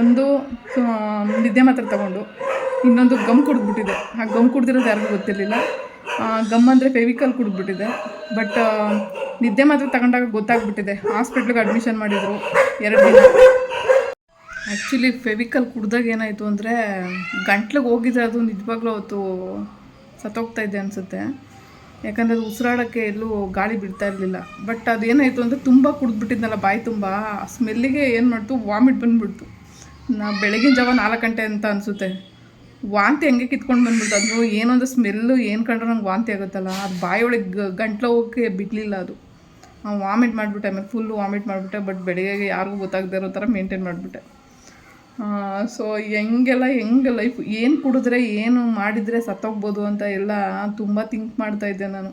ಒಂದು ನಿದ್ದೆ ಮಾತ್ರ ತಗೊಂಡು. ಇನ್ನೊಂದು ಗಮ್ ಕುಡಿದ್ಬಿಟ್ಟಿದೆ. ಆ ಗಮ್ ಕುಡ್ದಿರೋದು ಯಾರಿಗೂ ಗೊತ್ತಿರಲಿಲ್ಲ. ಗಮ್ ಅಂದರೆ ಫೆವಿಕಲ್ ಕುಡಿದ್ಬಿಟ್ಟಿದೆ. ಬಟ್ ನಿದ್ದೆ ಮಾತ್ರ ತಗೊಂಡಾಗ ಗೊತ್ತಾಗ್ಬಿಟ್ಟಿದೆ. ಹಾಸ್ಪಿಟ್ಲಿಗೆ ಅಡ್ಮಿಷನ್ ಮಾಡಿದರು ಎರಡು ದಿನ. ಆ್ಯಕ್ಚುಲಿ ಫೆವಿಕಲ್ ಕುಡ್ದಾಗ ಏನಾಯಿತು ಅಂದರೆ, ಗಂಟ್ಲಿಗೆ ಹೋಗಿದ್ರೆ ಅದು ನಿಜವಾಗ್ಲೂ ಅವತ್ತು ಸತ್ತೋಗ್ತಾ ಇದೆ ಅನಿಸುತ್ತೆ. ಯಾಕಂದರೆ ಅದು ಉಸಿರಾಡೋಕ್ಕೆ ಎಲ್ಲೂ ಗಾಳಿ ಬಿಡ್ತಾ ಇರಲಿಲ್ಲ. ಬಟ್ ಅದು ಏನಾಯಿತು ಅಂದರೆ ತುಂಬ ಕುಡಿದ್ಬಿಟ್ಟಿದ್ನಲ್ಲ ಬಾಯಿ ತುಂಬ. ಸ್ಮೆಲ್ಲಿಗೆ ಏನು ಮಾಡ್ತು, ವಾಮಿಟ್ ಬಂದುಬಿಡ್ತು. ನಾ ಬೆಳಗಿನ ಜಾವ ನಾಲ್ಕು ಗಂಟೆ ಅಂತ ಅನಿಸುತ್ತೆ. ವಾಂತಿ ಹಂಗೆ ಕಿತ್ಕೊಂಡು ಬಂದ್ಬಿಟ್ಟು ಅದು ಏನೊಂದು ಸ್ಮೆಲ್ಲು, ಏನು ಕಂಡ್ರೆ ನಂಗೆ ವಾಂತಿ ಆಗುತ್ತಲ್ಲ. ಅದು ಬಾಯೊಳಗೆ ಗಂಟ್ಲು ಹೋಗೋಕ್ಕೆ ಬಿಡಲಿಲ್ಲ ಅದು. ವಾಮಿಟ್ ಮಾಡಿಬಿಟ್ಟೆ, ಆಮೇಲೆ ಫುಲ್ಲು ವಾಮಿಟ್ ಮಾಡಿಬಿಟ್ಟೆ ಬಟ್ ಬೆಳಿಗ್ಗೆ ಯಾರಿಗೂ ಗೊತ್ತಾಗದೇ ಇರೋ ಥರ ಮೇಂಟೈನ್ ಮಾಡಿಬಿಟ್ಟೆ. ಸೊ ಹೆಂಗೆಲ್ಲ, ಹೆಂಗೆ ಲೈಫ್ ಏನು ಕುಡಿದ್ರೆ, ಏನು ಮಾಡಿದರೆ ಸತ್ತೋಗ್ಬೋದು ಅಂತ ಎಲ್ಲ ತುಂಬ ಥಿಂಕ್ ಮಾಡ್ತಾ ಇದ್ದೆ ನಾನು.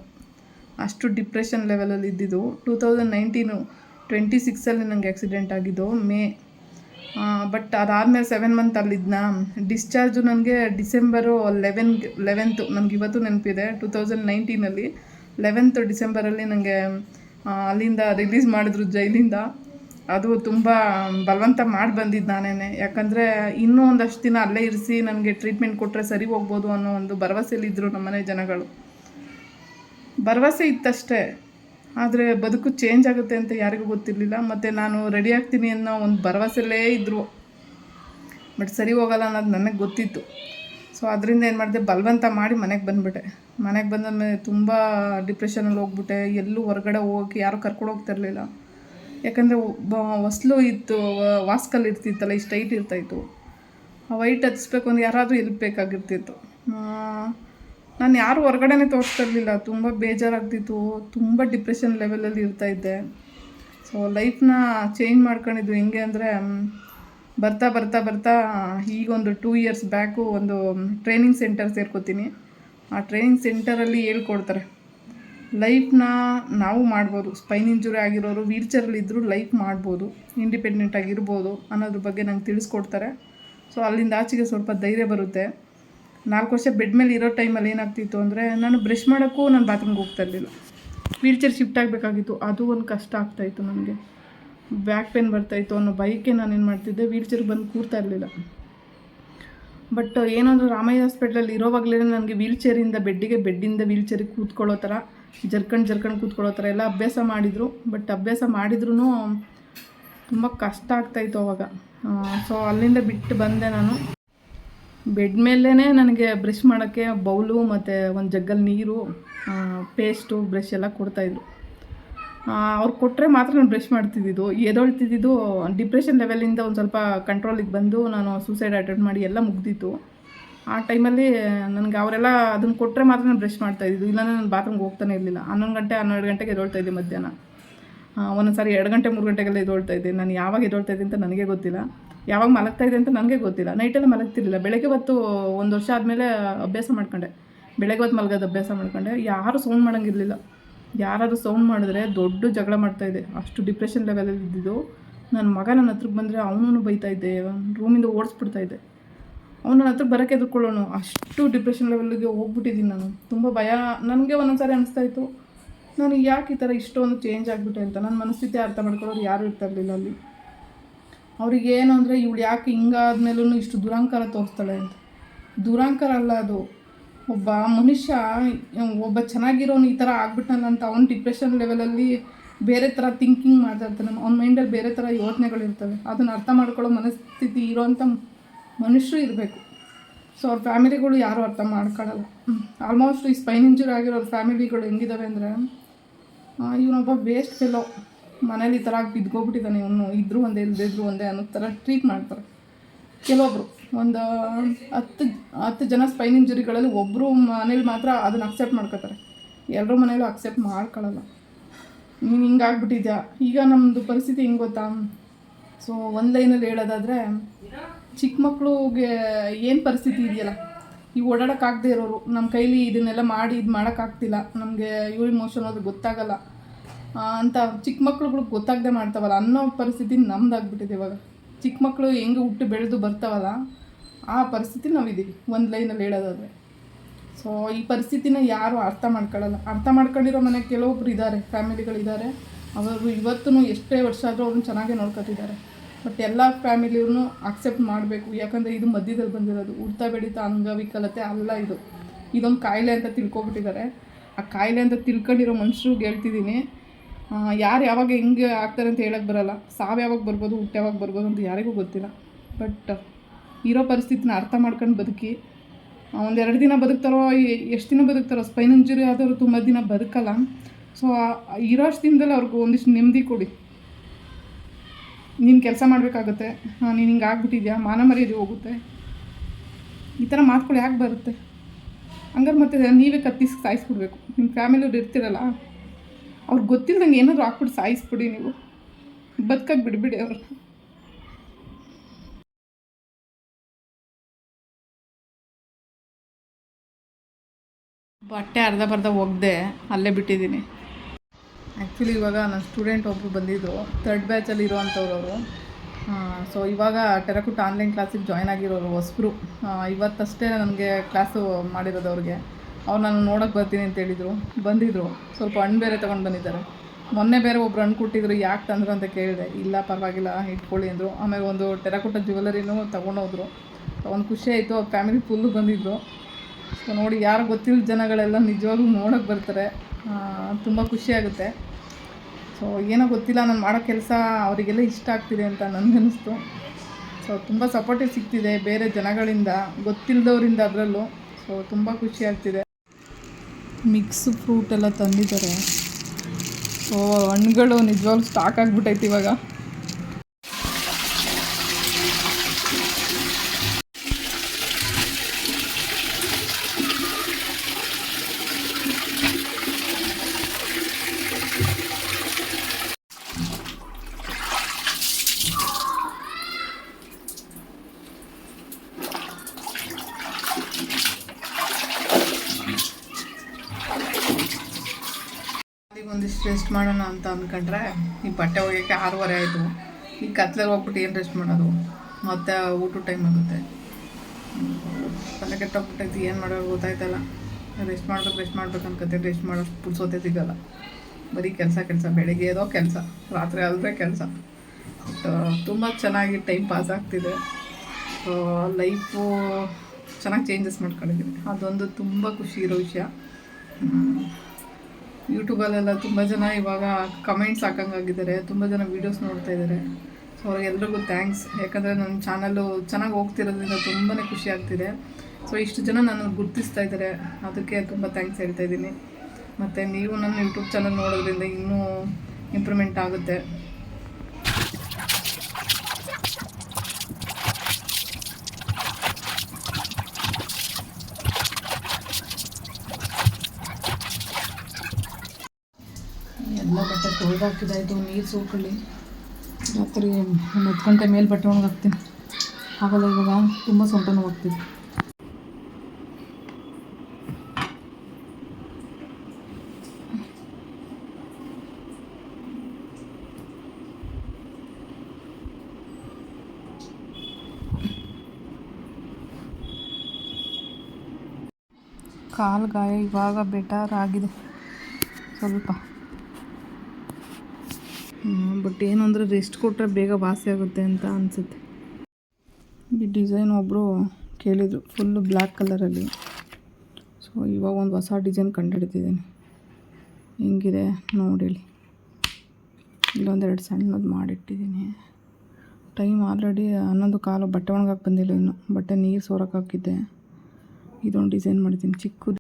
ಅಷ್ಟು ಡಿಪ್ರೆಷನ್ ಲೆವೆಲಲ್ಲಿ ಇದ್ದಿದ್ದು. ಟೂ ತೌಸಂಡ್ ನೈನ್ಟೀನು ಟ್ವೆಂಟಿ ಸಿಕ್ಸಲ್ಲಿ ನನಗೆ ಆಕ್ಸಿಡೆಂಟ್ ಆಗಿದ್ದು. ಮೇ ಬಟ್ ಅದಾದಮೇಲೆ ಸೆವೆನ್ ಮಂತ್ ಅಲ್ಲಿದ್ನ? ಡಿಸ್ಚಾರ್ಜು ನನಗೆ ಡಿಸೆಂಬರು ಲೆವೆನ್ ಲೆವೆಂತು ನನಗೆ ಇವತ್ತು ನೆನಪಿದೆ ಟೂ ತೌಸಂಡ್ ನೈನ್ಟೀನಲ್ಲಿ ಲೆವೆಂತ್ ಡಿಸೆಂಬರಲ್ಲಿ ನನಗೆ ಅಲ್ಲಿಂದ ರಿಲೀಸ್ ಮಾಡಿದ್ರು ಜೈಲಿಂದ. ಅದು ತುಂಬ ಬಲವಂತ ಮಾಡಿ ಬಂದಿದ್ದು ನಾನೇ ಯಾಕಂದರೆ ಇನ್ನೂ ಒಂದಷ್ಟು ದಿನ ಅಲ್ಲೇ ಇರಿಸಿ ನನಗೆ ಟ್ರೀಟ್ಮೆಂಟ್ ಕೊಟ್ಟರೆ ಸರಿ ಹೋಗ್ಬೋದು ಅನ್ನೋ ಒಂದು ಭರವಸೆಯಲ್ಲಿದ್ದರು ನಮ್ಮನೆ ಜನಗಳು. ಭರವಸೆ ಇತ್ತಷ್ಟೇ. ಆದರೆ ಬದುಕು ಚೇಂಜ್ ಆಗುತ್ತೆ ಅಂತ ಯಾರಿಗೂ ಗೊತ್ತಿರಲಿಲ್ಲ. ಮತ್ತು ನಾನು ರೆಡಿ ಆಗ್ತೀನಿ ಅನ್ನೋ ಒಂದು ಭರವಸೆಲೇ ಇದ್ದರು ಬಟ್ ಸರಿ ಹೋಗಲ್ಲ ಅನ್ನೋದು ನನಗೆ ಗೊತ್ತಿತ್ತು. ಸೊ ಅದರಿಂದ ಏನು ಮಾಡಿದೆ, ಬಲವಂತ ಮಾಡಿ ಮನೆಗೆ ಬಂದುಬಿಟ್ಟೆ. ಮನೆಗೆ ಬಂದ ಮೇಲೆ ತುಂಬ ಡಿಪ್ರೆಷನಲ್ಲಿ ಹೋಗ್ಬಿಟ್ಟೆ. ಎಲ್ಲೂ ಹೊರಗಡೆ ಹೋಗೋಕೆ ಯಾರೂ ಕರ್ಕೊಂಡು ಹೋಗ್ತಿರ್ಲಿಲ್ಲ ಯಾಕಂದರೆ ಹೊಸ್ಲು ಇತ್ತು ವಾಸ್ಕಲ್ಲಿ ಇರ್ತಿತ್ತಲ್ಲ ಇಷ್ಟು ಹೈಟ್ ಇರ್ತಾಯಿತ್ತು ವೈಟ್ ಹಚ್ಬೇಕು ಅಂದ್ರೆ ಯಾರಾದರೂ ಎಲ್ಪ್ ಬೇಕಾಗಿರ್ತಿತ್ತು. ನಾನು ಯಾರು ಹೊರಗಡೆನೇ ತೋರಿಸ್ತಾ ಇರಲಿಲ್ಲ. ತುಂಬ ಬೇಜಾರಾಗ್ತಿತ್ತು. ತುಂಬ ಡಿಪ್ರೆಷನ್ ಲೆವೆಲಲ್ಲಿ ಇರ್ತಾಯಿದ್ದೆ ಸೊ ಲೈಫ್ನ ಚೇಂಜ್ ಮಾಡ್ಕೊಂಡಿದ್ದು ಹೆಂಗೆ ಅಂದರೆ ಬರ್ತಾ ಬರ್ತಾ ಬರ್ತಾ ಈಗೊಂದು ಟೂ ಇಯರ್ಸ್ ಬ್ಯಾಕು ಒಂದು ಟ್ರೈನಿಂಗ್ ಸೆಂಟರ್ ಸೇರ್ಕೋತೀನಿ. ಆ ಟ್ರೈನಿಂಗ್ ಸೆಂಟರಲ್ಲಿ ಹೇಳ್ಕೊಡ್ತಾರೆ. ಲೈಫ್ನ ನಾವು ಮಾಡ್ಬೋದು. ಸ್ಪೈನ್ ಇಂಜುರಿ ಆಗಿರೋರು ವೀಲ್ ಚೇರಲ್ಲಿದ್ದರೂ ಲೈಫ್ ಮಾಡ್ಬೋದು. ಇಂಡಿಪೆಂಡೆಂಟ್ ಆಗಿರ್ಬೋದು ಅನ್ನೋದ್ರ ಬಗ್ಗೆ ನಂಗೆ ತಿಳಿಸ್ಕೊಡ್ತಾರೆ. ಸೊ ಅಲ್ಲಿಂದ ಆಚೆಗೆ ಸ್ವಲ್ಪ ಧೈರ್ಯ ಬರುತ್ತೆ. ನಾಲ್ಕು ವರ್ಷ ಬೆಡ್ ಮೇಲೆ ಇರೋ ಟೈಮಲ್ಲಿ ಏನಾಗ್ತಿತ್ತು ಅಂದರೆ ನಾನು ಬ್ರಷ್ ಮಾಡೋಕ್ಕೂ ನಾನು ಬಾತ್ರೂಮ್ಗೆ ಹೋಗ್ತಾ ಇರಲಿಲ್ಲ. ವೀಲ್ ಚೇರ್ ಶಿಫ್ಟ್ ಆಗಬೇಕಾಗಿತ್ತು. ಅದು ಒಂದು ಕಷ್ಟ ಆಗ್ತಾಯಿತ್ತು ನನಗೆ. ಬ್ಯಾಕ್ ಪೇನ್ ಬರ್ತಾಯಿತ್ತು ಅನ್ನೋ ಬೈಕೆ ನಾನು ಏನು ಮಾಡ್ತಿದ್ದೆ ವೀಲ್ ಚೇರ್ ಬಂದು ಕೂರ್ತಾ ಇರಲಿಲ್ಲ. ಬಟ್ ಏನಂದ್ರೆ ರಾಮಯ್ಯ ಹಾಸ್ಪಿಟ್ಲಲ್ಲಿ ಇರೋವಾಗಲೇ ನನಗೆ ವೀಲ್ ಚೇರಿಂದ ಬೆಡ್ಡಿಗೆ ಬೆಡ್ಡಿಂದ ವೀಲ್ ಚೇರಿಗೆ ಕೂತ್ಕೊಳ್ಳೋ ಥರ ಜರ್ಕಂಡು ಜರ್ಕಂಡು ಕೂತ್ಕೊಳ್ಳೋ ಥರ ಎಲ್ಲ ಅಭ್ಯಾಸ ಮಾಡಿದರು. ಬಟ್ ಅಭ್ಯಾಸ ಮಾಡಿದ್ರೂ ತುಂಬ ಕಷ್ಟ ಆಗ್ತಾಯಿತ್ತು ಅವಾಗ. ಸೊ ಅಲ್ಲಿಂದ ಬಿಟ್ಟು ಬಂದೆ ನಾನು. ಬೆಡ್ ಮೇಲೇ ನನಗೆ ಬ್ರಷ್ ಮಾಡೋಕ್ಕೆ ಬೌಲು ಮತ್ತು ಒಂದು ಜಗ್ಗಲ್ಲಿ ನೀರು ಪೇಸ್ಟು ಬ್ರಷ್ ಎಲ್ಲ ಕೊಡ್ತಾಯಿದ್ರು ಅವ್ರು ಕೊಟ್ಟರೆ ಮಾತ್ರ ನಾನು ಬ್ರಷ್ ಮಾಡ್ತಿದ್ದಿದ್ದು. ಎದೊಳ್ತಿದ್ದಿದ್ದು ಡಿಪ್ರೆಷನ್ ಲೆವೆಲಿಂದ ಒಂದು ಸ್ವಲ್ಪ ಕಂಟ್ರೋಲಿಗೆ ಬಂದು ನಾನು ಸೂಸೈಡ್ ಅಟೆಂಪ್ಟ್ ಮಾಡಿ ಎಲ್ಲ ಮುಗ್ದಿತ್ತು. ಆ ಟೈಮಲ್ಲಿ ನನಗೆ ಅವರೆಲ್ಲ ಅದನ್ನು ಕೊಟ್ಟರೆ ಮಾತ್ರ ನಾನು ಬ್ರಷ್ ಮಾಡ್ತಾಯಿದ್ದು ಇಲ್ಲ ನಾನು ಬಾತ್ರೂಮ್ಗೆ ಹೋಗ್ತಾನೆ ಇರಲಿಲ್ಲ. ಹನ್ನೊಂದು ಗಂಟೆ, ಹನ್ನೆರಡು ಗಂಟೆಗೆ ಎದೊಳ್ತಾ ಇದ್ದೆ ಮಧ್ಯಾಹ್ನ. ಒಂದೊಂದು ಸಾರಿ ಎರಡು ಗಂಟೆ, ಮೂರು ಗಂಟೆಗೆಲ್ಲ ಎದೊಳ್ತಾ ಇದ್ದೆ. ನಾನು ಯಾವಾಗ ಎದೊಳ್ತಾ ಅಂತ ನನಗೆ ಗೊತ್ತಿಲ್ಲ. ಯಾವಾಗ ಮಲಗ್ತಾ ಇದೆ ಅಂತ ನನಗೆ ಗೊತ್ತಿಲ್ಲ. ನೈಟೆಲ್ಲ ಮಲಗ್ತಿರ್ಲಿಲ್ಲ. ಬೆಳಗ್ಗೆ ಹೊತ್ತು ಒಂದು ವರ್ಷ ಆದಮೇಲೆ ಅಭ್ಯಾಸ ಮಾಡ್ಕೊಂಡೆ. ಬೆಳಗ್ಗೆ ಹೊತ್ತು ಮಲಗೋದು ಅಭ್ಯಾಸ ಮಾಡ್ಕೊಂಡೆ. ಯಾರೂ ಸೌಂಡ್ ಮಾಡೋಂಗಿರಲಿಲ್ಲ. ಯಾರಾದರೂ ಸೌಂಡ್ ಮಾಡಿದ್ರೆ ದೊಡ್ಡ ಜಗಳ ಮಾಡ್ತಾಯಿದ್ದೆ ಅಷ್ಟು ಡಿಪ್ರೆಷನ್ ಲೆವೆಲಲ್ಲಿ ಇದ್ದಿದ್ದು. ನನ್ನ ಮಗ ನನ್ನ ಹತ್ರಕ್ಕೆ ಬಂದರೆ ಅವನೂ ಬೈತಾ ಇದ್ದೆ. ರೂಮಿಂದ ಓಡಿಸ್ಬಿಡ್ತಾ ಇದ್ದೆ. ಅವ್ನು ನನ್ನ ಹತ್ರ ಬರೋಕ್ಕೆ ಎದುರ್ಕೊಳ್ಳೋನು ಅಷ್ಟು ಡಿಪ್ರೆಷನ್ ಲೆವೆಲ್ಗೆ ಹೋಗ್ಬಿಟ್ಟಿದ್ದೀನಿ ನಾನು. ತುಂಬ ಭಯ. ನನಗೆ ಒಂದೊಂದು ಸಾರಿ ಅನಿಸ್ತಾ ಇತ್ತು. ನಾನು ಯಾಕೆ ಈ ಥರ ಇಷ್ಟೊಂದು ಚೇಂಜ್ ಆಗಿಬಿಟ್ಟೆ ಅಂತ. ನನ್ನ ಮನಸ್ಥಿತಿ ಅರ್ಥ ಮಾಡ್ಕೊಳ್ಳೋರು ಯಾರೂ ಇರ್ತಾ ಇರಲಿಲ್ಲ ಅಲ್ಲಿ. ಅವ್ರಿಗೆ ಏನು ಅಂದರೆ ಇವಳು ಯಾಕೆ ಹಿಂಗಾದ್ಮೇಲೂ ಇಷ್ಟು ದುರಂಕಾರ ತೋರಿಸ್ತಾಳೆ ಅಂತ. ದುರಂಕಾರ ಅಲ್ಲ ಅದು. ಒಬ್ಬ ಮನುಷ್ಯ, ಒಬ್ಬ ಚೆನ್ನಾಗಿರೋನು ಈ ಥರ ಆಗ್ಬಿಟ್ಟಲ್ಲ ಅಂತ ಅವ್ನು ಡಿಪ್ರೆಷನ್ ಲೆವೆಲಲ್ಲಿ ಬೇರೆ ಥರ ಥಿಂಕಿಂಗ್ ಮಾಡ್ತಾ ಇರ್ತಾನೆ ಅವ್ನ ಮೈಂಡಲ್ಲಿ ಬೇರೆ ಥರ ಯೋಚನೆಗಳಿರ್ತವೆ ಅದನ್ನು ಅರ್ಥ ಮಾಡ್ಕೊಳ್ಳೋ ಮನಸ್ಥಿತಿ ಇರೋವಂಥ ಮನುಷ್ಯರು ಇರಬೇಕು. ಸೊ ಅವ್ರ ಫ್ಯಾಮಿಲಿಗಳು ಯಾರೂ ಅರ್ಥ ಮಾಡ್ಕೊಳ್ಳಲ್ಲ ಆಲ್ಮೋಸ್ಟ್ ಈ ಸ್ಪೈನ್ ಇಂಜುರಿ ಆಗಿರೋ ಫ್ಯಾಮಿಲಿಗಳು ಹೆಂಗಿದಾವೆ ಅಂದರೆ ಇವನೊಬ್ಬ ವೇಸ್ಟ್ ಫೆಲೋ ಮನೇಲಿ ಈ ಥರ ಬಿದ್ಕೋಬಿಟ್ಟಿದ್ದಾನೆ, ಇವನು ಇದ್ರೂ ಒಂದೇ ಇಲ್ಲದೇ ಇದ್ರೂ ಒಂದೇ ಅನ್ನೋ ಥರ ಟ್ರೀಟ್ ಮಾಡ್ತಾರೆ. ಕೆಲವೊಬ್ಬರು ಒಂದು ಹತ್ತು ಹತ್ತು ಜನ ಸ್ಪೈನ್ ಇಂಜುರಿಗಳಲ್ಲಿ ಒಬ್ಬರು ಮನೇಲಿ ಮಾತ್ರ ಅದನ್ನು ಅಕ್ಸೆಪ್ಟ್ ಮಾಡ್ಕೋತಾರೆ. ಎಲ್ಲರೂ ಮನೇಲೂ ಅಕ್ಸೆಪ್ಟ್ ಮಾಡ್ಕೊಳ್ಳಲ್ಲ ನೀನು ಹಿಂಗಾಗ್ಬಿಟ್ಟಿದ್ಯಾ ಈಗ ನಮ್ಮದು ಪರಿಸ್ಥಿತಿ ಹೆಂಗೆ ಗೊತ್ತಾ? ಸೊ ಒಂದು ಲೈನಲ್ಲಿ ಹೇಳೋದಾದರೆ ಚಿಕ್ಕ ಮಕ್ಕಳಿಗೆ ಏನು ಪರಿಸ್ಥಿತಿ ಇದೆಯಲ್ಲ? ಈ ಓಡಾಡೋಕ್ಕಾಗದೇ ಇರೋರು ನಮ್ಮ ಕೈಲಿ ಇದನ್ನೆಲ್ಲ ಮಾಡಿ, ಇದು ಮಾಡೋಕ್ಕಾಗ್ತಿಲ್ಲ ನಮಗೆ ಇವ್ರ ಇಮೋಷನ್ ಅದು ಗೊತ್ತಾಗಲ್ಲ. ಅಂತ ಚಿಕ್ಕ ಮಕ್ಳುಗಳು ಗೊತ್ತಾಗದೆ ಮಾಡ್ತಾವಲ್ಲ ಅನ್ನೋ ಪರಿಸ್ಥಿತಿ ನಮ್ದಾಗ್ಬಿಟ್ಟಿದೆ ಇವಾಗ. ಚಿಕ್ಕ ಮಕ್ಕಳು ಹೆಂಗೆ ಹುಟ್ಟು ಬೆಳೆದು ಬರ್ತಾವಲ್ಲ, ಆ ಪರಿಸ್ಥಿತಿ ನಾವಿದ್ದೀವಿ, ಒಂದು ಲೈನಲ್ಲಿ ಹೇಳೋದಾದರೆ. ಸೊ ಈ ಪರಿಸ್ಥಿತಿನ ಯಾರು ಅರ್ಥ ಮಾಡ್ಕೊಳ್ಳಲ್ಲ. ಅರ್ಥ ಮಾಡ್ಕೊಂಡಿರೋ ಮನೆ ಕೆಲವೊಬ್ರು ಇದ್ದಾರೆ, ಫ್ಯಾಮಿಲಿಗಳಿದ್ದಾರೆ. ಅವರು ಇವತ್ತೂ ಎಷ್ಟೇ ವರ್ಷ ಆದರೂ ಅವ್ರನ್ನ ಚೆನ್ನಾಗೇ ನೋಡ್ಕೊತಿದ್ದಾರೆ. ಬಟ್ ಎಲ್ಲ ಫ್ಯಾಮಿಲಿಯವ್ರನ್ನೂ ಅಕ್ಸೆಪ್ಟ್ ಮಾಡಬೇಕು. ಯಾಕಂದರೆ ಇದು ಮಧ್ಯದಲ್ಲಿ ಬಂದಿರೋದು. ಉಡ್ತಾ ಬೆಳೀತಾ ಅಂಗವಿಕಲತೆ ಅಲ್ಲ ಇದು. ಇದೊಂದು ಕಾಯಿಲೆ ಅಂತ ತಿಳ್ಕೊಬಿಟ್ಟಿದ್ದಾರೆ. ಆ ಕಾಯಿಲೆ ಅಂತ ತಿಳ್ಕೊಂಡಿರೋ ಮನುಷ್ಯರಿಗೆ ಹೇಳ್ತಿದ್ದೀನಿ. ಯಾರು ಯಾವಾಗ ಹೆಂಗೆ ಆಗ್ತಾರೆ ಅಂತ ಹೇಳಕ್ಕೆ ಬರಲ್ಲ. ಸಾವು ಯಾವಾಗ ಬರ್ಬೋದು, ಹುಟ್ಟು ಯಾವಾಗ ಬರ್ಬೋದು ಅಂತ ಯಾರಿಗೂ ಗೊತ್ತಿಲ್ಲ. ಬಟ್ ಇರೋ ಪರಿಸ್ಥಿತಿನ ಅರ್ಥ ಮಾಡ್ಕೊಂಡು ಬದುಕಿ ಒಂದೆರಡು ದಿನ ಬದುಕ್ತಾರೋ ಎಷ್ಟು ದಿನ ಬದುಕ್ತಾರೋ ಸ್ಪೈನ್ ಇಂಜುರಿ ಆದವರು ತುಂಬ ದಿನ ಬದುಕಲ್ಲ. ಸೊ ಇರೋ ಅಷ್ಟು ದಿನದಲ್ಲಿ ಅವ್ರಿಗೂ ಒಂದಿಷ್ಟು ನೆಮ್ಮದಿ ಕೊಡಿ. ನೀನು ಕೆಲಸ ಮಾಡಬೇಕಾಗುತ್ತೆ. ನೀನು ಹಿಂಗೆ ಆಗ್ಬಿಟ್ಟಿದ್ಯಾ? ಮಾನ ಮರ್ಯಾದೆ ಹೋಗುತ್ತೆ. ಈ ಥರ ಮಾತುಗಳು ಯಾಕೆ ಬರುತ್ತೆ? ಹಂಗಾರೆ ಮತ್ತೆ ನೀವೇ ಕತ್ತಿಸಿ ಸಾಯಿಸ್ಬಿಡ್ಬೇಕು. ನಿಮ್ಮ ಫ್ಯಾಮಿಲಿಯವ್ರು ಇರ್ತಿರಲ್ಲ. ಅವ್ರಿಗೆ ಗೊತ್ತಿಲ್ದಂಗೆ ಏನಾದರೂ ಹಾಕ್ಬಿಟ್ಟು ಸಾಯಿಸ್ಬಿಡಿ ನೀವು. ಬದುಕಕ್ಕೆ ಬಿಡ್ಬಿಡಿ ಅವ್ರನ್ನ ಬಟ್ಟೆ ಅರ್ಧ ಬರ್ಧ ಒಗ್ದೆ ಅಲ್ಲೇ ಬಿಟ್ಟಿದ್ದೀನಿ. ಆ್ಯಕ್ಚುಲಿ ಇವಾಗ ನನ್ನ ಸ್ಟೂಡೆಂಟ್ ಒಬ್ಬರು ಬಂದಿದ್ದರು ಥರ್ಡ್ ಬ್ಯಾಚಲ್ಲಿ ಇರುವಂಥವ್ರು ಅವರು. ಸೊ ಇವಾಗ ಟೆರಕುಟ್ ಆನ್ಲೈನ್ ಕ್ಲಾಸಿಗೆ ಜಾಯ್ನ್ ಆಗಿರೋರು ಹೊಸಬ್ರು. ಇವತ್ತಷ್ಟೇ ನನಗೆ ಕ್ಲಾಸು ಮಾಡಿರೋದು ಅವ್ರಿಗೆ. ಅವ್ರು ನಾನು ನೋಡೋಕೆ ಬರ್ತೀನಿ ಅಂತ ಹೇಳಿದರು. ಬಂದಿದ್ದರು ಸ್ವಲ್ಪ ಹಣ್ಣು ಬೇರೆ ತೊಗೊಂಡು ಬಂದಿದ್ದಾರೆ. ಮೊನ್ನೆ ಬೇರೆ ಒಬ್ರು ಹಣ್ಣು ಕೊಟ್ಟಿದ್ರು, ಯಾಕೆ ತಂದರು ಅಂತ ಕೇಳಿದೆ. ಇಲ್ಲ, ಪರವಾಗಿಲ್ಲ, ಇಟ್ಕೊಳ್ಳಿ ಅಂದರು. ಆಮೇಲೆ ಒಂದು ಟೆರಕುಟ ಜ್ಯುವೆಲರಿನೂ ತೊಗೊಂಡೋದ್ರು ಒಂದು ಖುಷಿ ಆಯಿತು, ಅವ್ರ ಫ್ಯಾಮಿಲಿ ಫುಲ್ಲು ಬಂದಿದ್ದರು ಸೊ ನೋಡಿ, ಯಾರು ಗೊತ್ತಿಲ್ಲ ಜನಗಳೆಲ್ಲ ನಿಜವಾಗ್ಲೂ ನೋಡೋಕೆ ಬರ್ತಾರೆ. ತುಂಬ ಖುಷಿಯಾಗುತ್ತೆ ಸೊ ಏನೋ ಗೊತ್ತಿಲ್ಲ, ನಾನು ಮಾಡೋ ಕೆಲಸ ಅವರಿಗೆಲ್ಲ ಇಷ್ಟ ಆಗ್ತಿದೆ ಅಂತ ನನಗನ್ನಿಸ್ತು ಸೊ ತುಂಬ ಸಪೋರ್ಟಿವ್ ಸಿಗ್ತಿದೆ ಬೇರೆ ಜನಗಳಿಂದ ಗೊತ್ತಿಲ್ಲದವರಿಂದ ಅದರಲ್ಲೂ. ಸೊ ತುಂಬ ಖುಷಿ ಆಗ್ತಿದೆ. ಮಿಕ್ಸ್ ಫ್ರೂಟ್ ಎಲ್ಲ ತಂದಿದ್ದಾರೆ. ಓ ಹಣ್ಣುಗಳು ನಿಜವಾಗ್ಲೂ ಸ್ಟಾಕ್ ಆಗಿಬಿಟ್ಟೈತೆ ಇವಾಗ. ಅಂದ್ಕೊಂಡ್ರೆ ಈ ಬಟ್ಟೆ ಒಗೆಯೋಕ್ಕೆ ಆರೂವರೆ ಆಯಿತು. ಈ ಕತ್ಲಲ್ಲಿ ಹೋಗ್ಬಿಟ್ಟು ಏನು ರೆಸ್ಟ್ ಮಾಡೋದು? ಮತ್ತೆ ಊಟ ಟೈಮ್ ಆಗುತ್ತೆ. ತಲೆ ಕೆಟ್ಟೋಗ್ಬಿಟ್ಟೈತಿ ಏನು ಮಾಡೋದು ಗೊತ್ತಾಯ್ತಲ್ಲ. ರೆಸ್ಟ್ ಮಾಡ್ಬೇಕು ರೆಸ್ಟ್ ಮಾಡ್ಬೇಕು ಅನ್ಕತ್ತೆ ರೆಸ್ಟ್ ಮಾಡೋಷ್ಟು ಪುಡ್ಸೋತೆ ಸಿಗಲ್ಲ. ಬರೀ ಕೆಲಸ ಕೆಲಸ. ಬೆಳಿಗ್ಗೆ ಏನೋ ಕೆಲಸ, ರಾತ್ರಿ ಅಲ್ಲದೆ ಕೆಲಸ. ತುಂಬ ಚೆನ್ನಾಗಿ ಟೈಮ್ ಪಾಸ್ ಆಗ್ತಿದೆ. ಲೈಫು ಚೆನ್ನಾಗಿ ಚೇಂಜಸ್ ಮಾಡ್ಕೊಂಡಿದ್ದೀನಿ. ಅದೊಂದು ತುಂಬ ಖುಷಿ ಇರೋ ವಿಷಯ. ಯೂಟ್ಯೂಬಲ್ಲೆಲ್ಲ ತುಂಬ ಜನ ಇವಾಗ ಕಮೆಂಟ್ಸ್ ಹಾಕಂಗಾಗಿದ್ದಾರೆ. ತುಂಬ ಜನ ವೀಡಿಯೋಸ್ ನೋಡ್ತಾ ಇದ್ದಾರೆ. ಸೊ ಅವ್ರಿಗೆಲ್ರಿಗೂ ಥ್ಯಾಂಕ್ಸ್ ಯಾಕಂದರೆ ನನ್ನ ಚಾನಲ್ಲು ಚೆನ್ನಾಗಿ ಹೋಗ್ತಿರೋದ್ರಿಂದ ತುಂಬಾ ಖುಷಿ ಆಗ್ತಿದೆ. ಸೊ ಇಷ್ಟು ಜನ ನನ್ನ ಗುರ್ತಿಸ್ತಾ ಇದ್ದಾರೆ. ಅದಕ್ಕೆ ತುಂಬ ಥ್ಯಾಂಕ್ಸ್ ಹೇಳ್ತಾ ಇದ್ದೀನಿ. ಮತ್ತು ನೀವು ನನ್ನ ಯೂಟ್ಯೂಬ್ ಚಾನಲ್ ನೋಡೋದ್ರಿಂದ ಇನ್ನೂ ಇಂಪ್ರೂವ್ಮೆಂಟ್ ಆಗುತ್ತೆ. ಎಲ್ಲ ಬಟ್ಟೆ ತೊಳೆದು ನೀರು ಸೋಕೊಳ್ಳಿ ರಾತ್ರಿ ಒಂದು ಹತ್ತು ಗಂಟೆ ಮೇಲೆ ಬಟ್ಟೆ ಒಣಗಿ ಹಾಕ್ತೀನಿ. ಆಗಲ್ಲ ಇವಾಗ ತುಂಬ ಸೊಂಟ ನೋವಾಗ್ತಿದೆ ಕಾಲು ಗಾಯ ಇವಾಗ ಬೆಟರ್ ಆಗಿದೆ. ಸ್ವಲ್ಪ. ಬಟ್ ಏನು ಅಂದರೆ ರೆಸ್ಟ್ ಕೊಟ್ಟರೆ ಬೇಗ ವಾಸಿ ಆಗುತ್ತೆ ಅಂತ ಅನಿಸುತ್ತೆ. ಈ ಡಿಸೈನ್ ಒಬ್ಬರು ಕೇಳಿದರು ಫುಲ್ಲು ಬ್ಲ್ಯಾಕ್ ಕಲರಲ್ಲಿ ಸೊ ಇವಾಗ ಒಂದು ಹೊಸ ಡಿಸೈನ್ ಕಂಡುಹಿಡ್ತಿದ್ದೀನಿ ಹೆಂಗಿದೆ ನೋಡಿ ಇಲ್ಲೊಂದೆರಡು ಸಣ್ಣದು ಮಾಡಿಟ್ಟಿದ್ದೀನಿ. ಟೈಮ್ ಆಲ್ರೆಡಿ ಹನ್ನೊಂದು ಕಾಲು ಬಟ್ಟೆ ಒಣಗಾಕಿ ಬಂದಿಲ್ಲ ಇನ್ನು. ಬಟ್ಟೆ ನೀರು ಸೋರಕ್ಕೆ ಹಾಕಿದ್ದೆ. ಇದೊಂದು ಡಿಸೈನ್ ಮಾಡಿದ್ದೀನಿ, ಚಿಕ್ಕದು.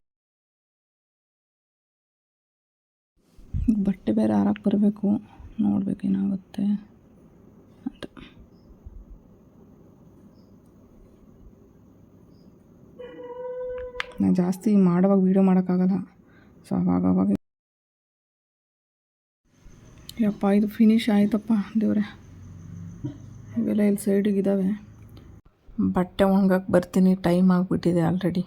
ಬಟ್ಟೆ ಬೇರೆ ಆರಕ್ಕೆ ಬರಬೇಕು. ನೋಡ್ಬೇಕೇನಾಗುತ್ತೆ ಅಂತ. ನಾನು ಜಾಸ್ತಿ ಮಾಡುವಾಗ ವೀಡಿಯೋ ಮಾಡೋಕ್ಕಾಗಲ್ಲ. ಸೊ ಅವಾಗ ಅವಾಗ ಯಪ್ಪ, ಇದು ಫಿನಿಶ್ ಆಯ್ತಪ್ಪ ದೇವ್ರೆ. ಇವೆಲ್ಲ ಇಲ್ಲಿ ಸೈಡಿಗೆ ಇದ್ದಾವೆ ಬಟ್ಟೆ ಒಣಗಕ್ಕೆ ಬರ್ತೀನಿ ಟೈಮ್ ಆಗಿಬಿಟ್ಟಿದೆ ಆಲ್ರೆಡಿ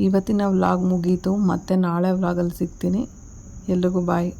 ಇವತ್ತಿನ ವ್ಲಾಗ್ ಮುಗೀತು. ಮತ್ತೆ ನಾಳೆ ವ್ಲಾಗಲ್ಲಿ ಸಿಗ್ತೀನಿ. ಎಲ್ರಿಗೂ ಬಾಯ್